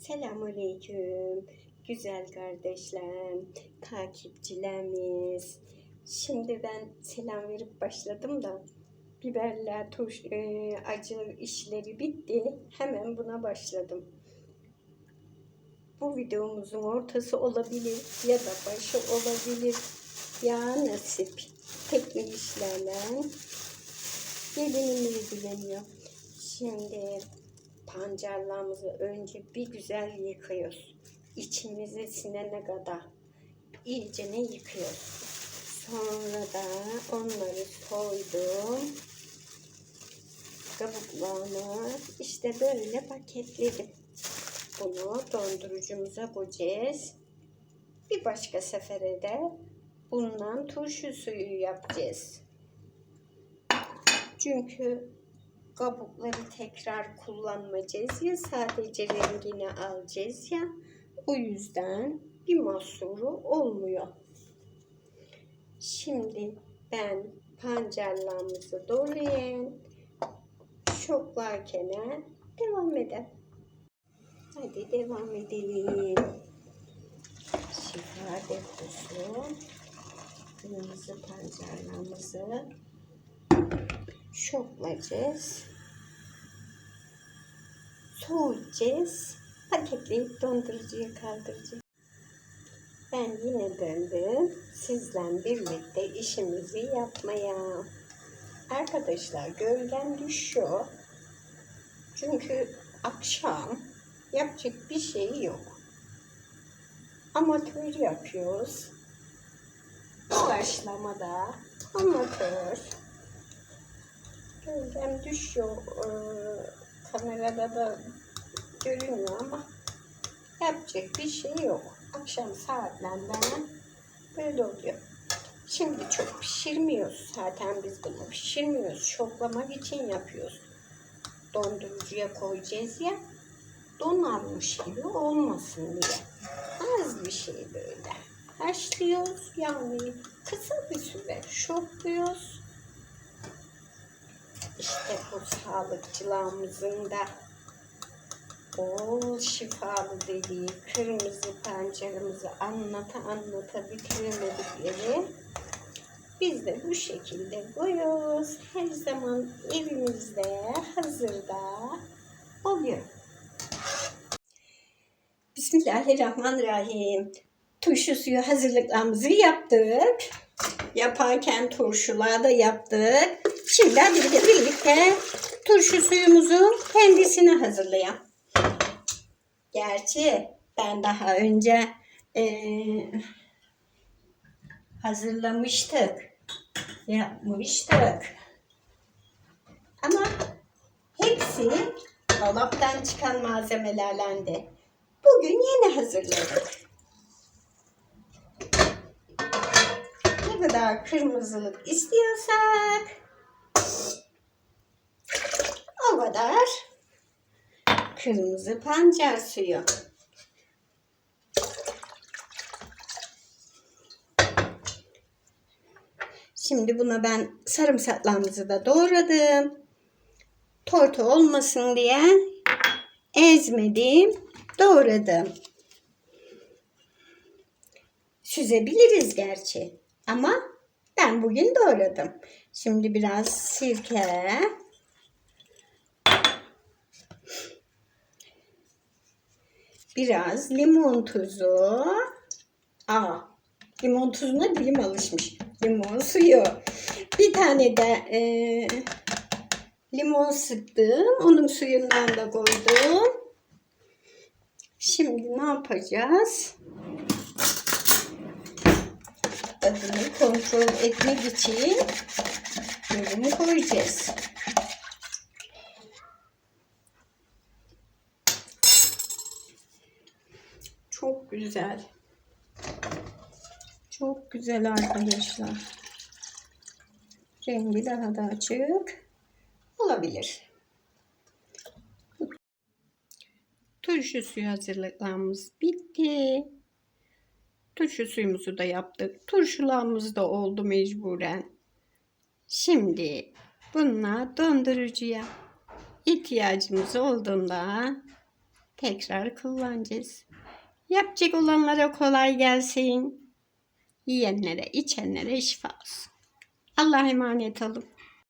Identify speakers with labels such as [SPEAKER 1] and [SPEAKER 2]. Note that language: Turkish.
[SPEAKER 1] Selamünaleyküm güzel kardeşlerim, takipçilerimiz. Şimdi ben selam verip başladım da biberler, turş, e, acı işleri bitti. Hemen buna başladım. Bu videomuzun ortası olabilir ya da başı olabilir. Ya nasip. Teknik işlerle gelinim ilgileniyor. Şimdi pancarlarımızı önce bir güzel yıkıyoruz. İçimize sinene kadar iyice ne yıkıyoruz. Sonra da onları soydum. Kabuklarını işte böyle paketledim. Bunu dondurucumuza koyacağız. Bir başka sefere de bundan turşu suyu yapacağız. Çünkü kabukları tekrar kullanmayacağız ya sadece rengini alacağız ya o yüzden bir mahsuru olmuyor. Şimdi ben pancarlarımızı doğrayayım. Şoklarken devam edelim. Hadi devam edelim. Şifa deposu. Kırmızı pancarlarımızı şoklayacağız. Soğutacağız. Paketleyip dondurucuya kaldıracağız. Ben yine döndüm. Sizle birlikte işimizi yapmaya. Arkadaşlar gölgen düşüyor. Çünkü akşam yapacak bir şey yok. Amatör yapıyoruz. Başlamada amatör. Gölgem düşüyor. Ee, kamerada da görünüyor ama yapacak bir şey yok. Akşam saatlerden böyle oluyor. Şimdi çok pişirmiyoruz zaten biz bunu pişirmiyoruz. Şoklamak için yapıyoruz. Dondurucuya koyacağız ya donarmış gibi olmasın diye. Az bir şey böyle. Haşlıyoruz yani kısa bir süre şokluyoruz. İşte bu sağlıkçılarımızın da bol şifalı dediği kırmızı pancarımızı anlata anlata bitiremedikleri biz de bu şekilde koyuyoruz. Her zaman evimizde hazırda oluyor. Bismillahirrahmanirrahim. Turşu suyu hazırlıklarımızı yaptık. Yaparken turşular da yaptık. Şimdi birlikte, birlikte turşu suyumuzun kendisini hazırlayalım. Gerçi ben daha önce eee, hazırlamıştık. Yapmıştık. Ama hepsi dolaptan çıkan malzemelerlendi. Bugün yeni hazırladık. Ne kadar kırmızılık istiyorsak o kadar kırmızı pancar suyu. Şimdi buna ben sarımsaklarımızı da doğradım. Tortu olmasın diye ezmedim, doğradım. Süzebiliriz gerçi ama ben bugün doğradım. Şimdi biraz sirke, biraz limon tuzu. Aa, limon tuzuna dilim alışmış. Limon suyu. Bir tane de e, limon sıktım. Onun suyundan da koydum. Şimdi ne yapacağız? Tadını kontrol etmek için yorumu koyacağız. Çok güzel. Çok güzel arkadaşlar. Rengi daha da açık olabilir. Turşu suyu hazırlıklarımız bitti. Turşu suyumuzu da yaptık. Turşularımız da oldu mecburen. Şimdi bununla dondurucuya ihtiyacımız olduğunda Tekrar kullanacağız. Yapacak olanlara kolay gelsin. Yiyenlere, içenlere şifa olsun. Allah'a emanet olun.